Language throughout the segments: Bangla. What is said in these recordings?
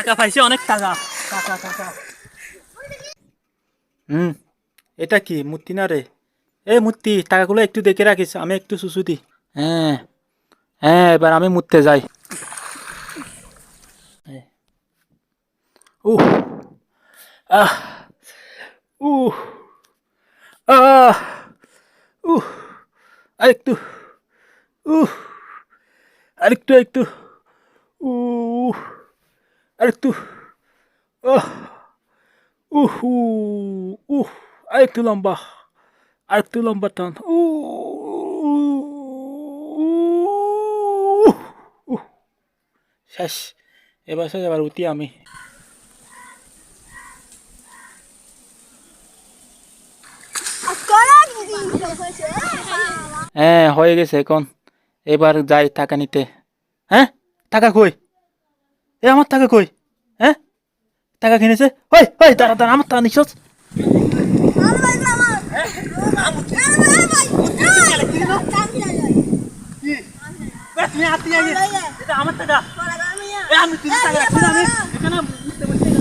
টাকা পাইছি, অনেক টাকা। টাকা টাকা হুম, এটা কি, মূর্তি না রে? এ মূর্তি, টাকাগুলো একটু দেখে রাখিস, আমি একটু সুসু দিই হ্যাঁ হ্যাঁ এবার আমি মুততে যাই। উহ, আহ উহ আহ, উহ, আরেকটু উহ, আরেকটু একটু আরেকটু আহ উহ উহ, আরেকটু লম্বা আরেকটু লম্বা টান, উ শেষ, এবার শেষ, এবার উঠি আমি। হ্যাঁ হয়ে গেছে এখন। এবার যাই টাকা নিতে। হ্যাঁ টাকা কই? এ আমার টাকা কই? হ্যাঁ টাকা কিনেছে? ওই ওই, দাঁড়া দাঁড়া, আমার টাকা এটা আমার টাকা। আমি তিন টাকা রাখছি না আমি এখানে বুঝতে বলছি না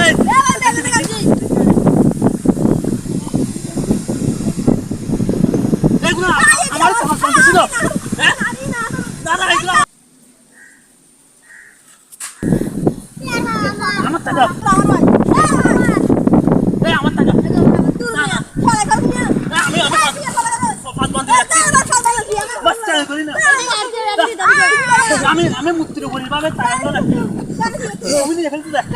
এই এগুলো আমার টাকা কমতে ছিল হ্যাঁ দাদা এগুলো আমার টাকা আমার টাকা আমি আমি আমি মুক্তির উপর ভাবে টাকাগুলো আমি নিয়ে ফেলছি দেখ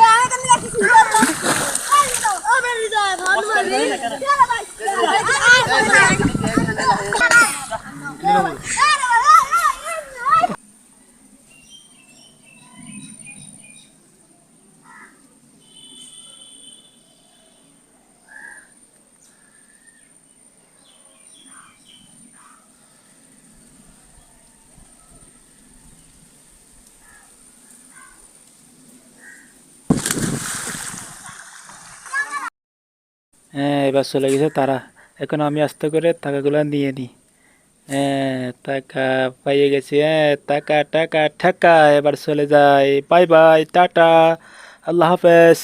হ্যাঁ এবার চলে গেছে তারা এখন আমি আস্তে করে টাকাগুলো নিয়ে নিই হ্যাঁ টাকা পাইয়ে গেছি হ্যাঁ টাকা টাকা টাকা এবার চলে যাই বাই বাই টাটা আল্লাহ হাফেজ